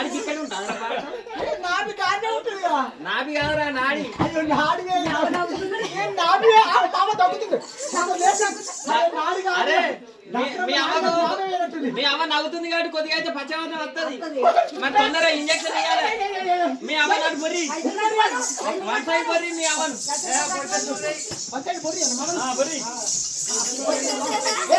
నాడికి ఇక్కడ ఉంటారా నాది కానే ఉంటుంది కదా. నాభి కాదురా నాడి. అయ్యో నాడి ఆ పాప తగ్గుతుంది. నాడి కాదు. మీ- డాక్టర్ మీ నాడి అవ్వకు నాడి వేయనట్టుంది. మీ అవ్వ నవ్వుతుంది కాబట్టి కొద్దిగా అయితే పచ్చవతం వస్తుంది మరి తొందర ఇంజక్షన్ వేయాలి మీ అవ్వ నాడు బొర్రి. మనసాయి బొర్రి మీ అవ్వను వచ్చేయండి, బొర్రి. అన్న, మనం. ఆ, బొర్రి.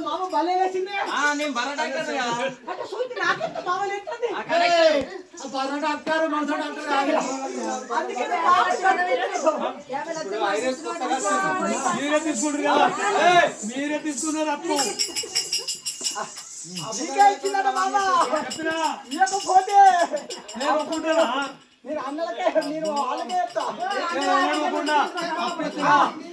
మామ భలే వేసిందే. ఆ, నేను బర్ర డాక్టర్ అంటే సూచి మనసు. అందుకే మీరే తీసుకుంటారు కదా. మీరే తీసుకున్నారు అప్పు. నీకే ఇచ్చిందట మామ. చెప్పినా? ఇవ్వకపోతే నేను ఒప్పుకుంటానా? నేను అన్నలకే నేను వాళ్ళకే చెప్తా.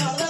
love.